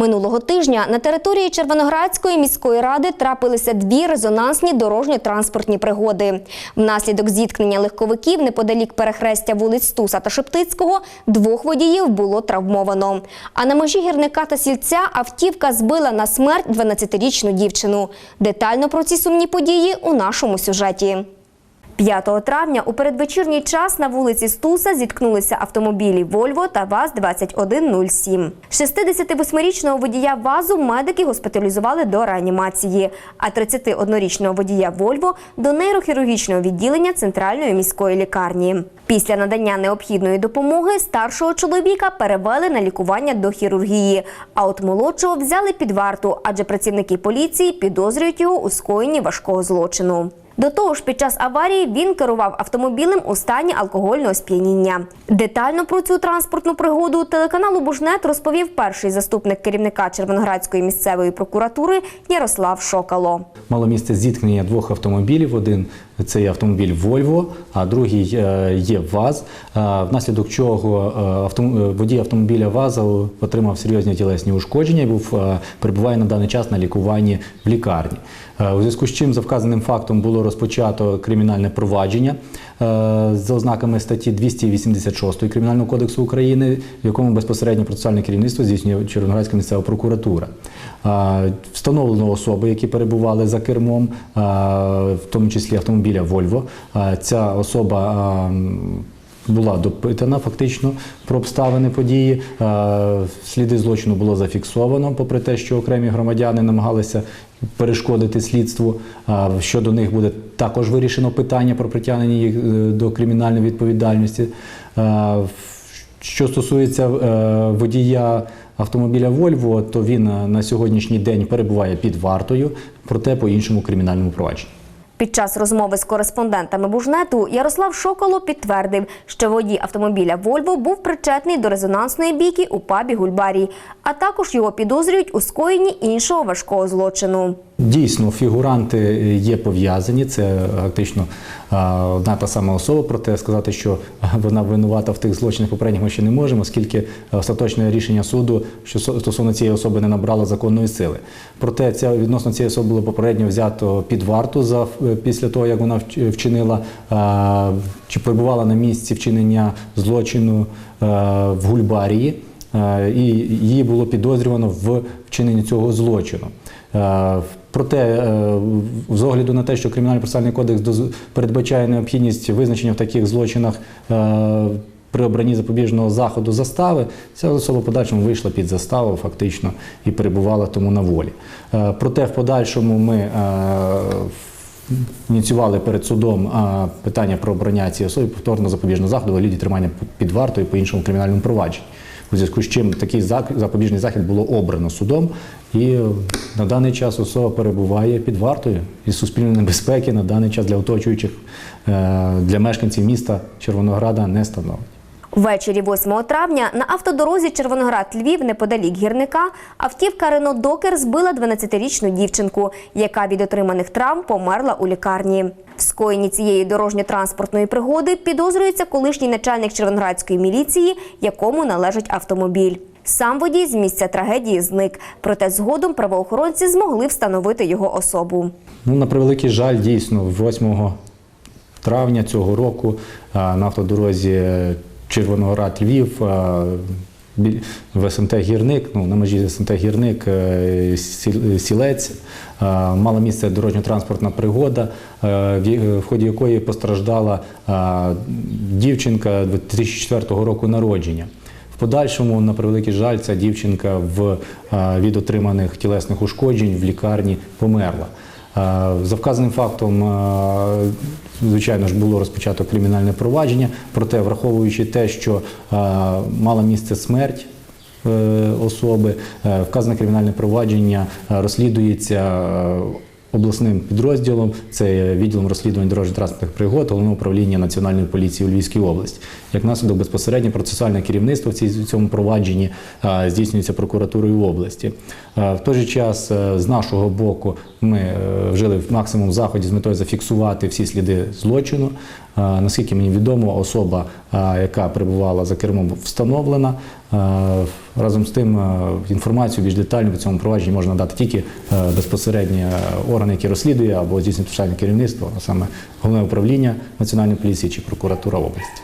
Минулого тижня на території Червоноградської міської ради трапилися дві резонансні дорожньо-транспортні пригоди. Внаслідок зіткнення легковиків неподалік перехрестя вулиць Стуса та Шептицького двох водіїв було травмовано. А на межі гірника та сільця автівка збила на смерть 12-річну дівчину. Детально про ці сумні події у нашому сюжеті. 5 травня у передвечірній час на вулиці Стуса зіткнулися автомобілі «Вольво» та ВАЗ-2107. 68-річного водія ВАЗу медики госпіталізували до реанімації, а 31-річного водія «Вольво» – до нейрохірургічного відділення Центральної міської лікарні. Після надання необхідної допомоги старшого чоловіка перевели на лікування до хірургії, а от молодшого взяли під варту, адже працівники поліції підозрюють його у скоєнні важкого злочину. До того ж, під час аварії він керував автомобілем у стані алкогольного сп'яніння. Детально про цю транспортну пригоду телеканалу Бужнет розповів перший заступник керівника Червоноградської місцевої прокуратури Ярослав Шокало. Мало місце зіткнення двох автомобілів. Один це є автомобіль Volvo, а другий е, є ВАЗ. е, Внаслідок чого е, водій автомобіля ВАЗа отримав серйозні тілесні ушкодження і був перебуває на даний час на лікуванні в лікарні. У зв'язку з чим за вказаним фактом було розпочато кримінальне провадження за ознаками статті 286 Кримінального кодексу України, в якому безпосередньо процесуальне керівництво здійснює Червоноградська місцева прокуратура. Встановлено особи, які перебували за кермом, в тому числі автомобіля Volvo. Е, Ця особа була допитана фактично про обставини події. Сліди злочину було зафіксовано, попри те, що окремі громадяни намагалися перешкодити слідству. Щодо них буде також вирішено питання про притягнення їх е, до кримінальної відповідальності. Що стосується е, водія автомобіля Volvo, то він е, на сьогоднішній день перебуває під вартою, проте по іншому кримінальному провадженню. Під час розмови з кореспондентами Бужнету Ярослав Шоколо підтвердив, що водій автомобіля Вольво був причетний до резонансної бійки у пабі Гульбарій, а також його підозрюють у скоєнні іншого важкого злочину. Дійсно, фігуранти є пов'язані. Це фактично одна та сама особа. Проте сказати, що вона винувата в тих злочинах попередніх ми ще не можемо, оскільки остаточне рішення суду що стосовно цієї особи не набрало законної сили. Проте ця відносно цієї особи було попередньо взято під варту за після того, як вона вчинила чи перебувала на місці вчинення злочину в Гульбарії. Е, і її було підозрювано в вчиненні цього злочину. Проте, е, з огляду на те, що Кримінальний процесуальний кодекс передбачає необхідність визначення в таких злочинах е, при обранні запобіжного заходу застави, ця особа в подальшому вийшла під заставу фактично і перебувала тому на волі. Е, Проте в подальшому ми ініціювали перед судом питання про обрання цієї особи повторно запобіжного заходу у вигляді тримання під вартою по іншому кримінальному провадженні. У зв'язку з чим такий запобіжний захід було обрано судом, і на даний час особа перебуває під вартою і суспільної небезпеки на даний час для оточуючих е, для мешканців міста Червонограда не становить. Ввечері 8 травня на автодорозі Червоноград-Львів неподалік гірника автівка Рено Докер збила 12-річну дівчинку, яка від отриманих травм померла у лікарні. В скоєнні цієї дорожньо-транспортної пригоди підозрюється колишній начальник Червоноградської міліції, якому належить автомобіль. Сам водій з місця трагедії зник, проте згодом правоохоронці змогли встановити його особу. Ну, на превеликий жаль, дійсно, 8 травня цього року на автодорозі Червоноград Львів в СМТ Гірник, ну, на межі СМТ Гірник е, Сілець, мала місце дорожньо-транспортна пригода, е, в ході якої постраждала дівчинка 2004 року народження. В подальшому, на превеликий жаль, ця дівчинка від отриманих тілесних ушкоджень в лікарні померла. А, За вказаним фактом, звичайно ж, було розпочато кримінальне провадження, проте, враховуючи те, що мала місце смерть е, особи, е, вказане кримінальне провадження е, розслідується е, обласним підрозділом, це відділом розслідувань дорожньо-транспортних пригод Головного управління Національної поліції у Львівській області. Як наслідок безпосередньо процесуальне керівництво в цьому провадженні здійснюється прокуратурою області. В той же час е, з нашого боку ми е, вжили максимум заходів з метою зафіксувати всі сліди злочину. Наскільки мені відомо, особа, яка перебувала за кермом, встановлена. Е, Разом з тим, е, інформацію більш детальну в цьому провадженні можна дати тільки е, безпосередньо е, орган, який розслідує або здійснює спеціальне керівництво, а саме головне управління національної поліції чи прокуратура області.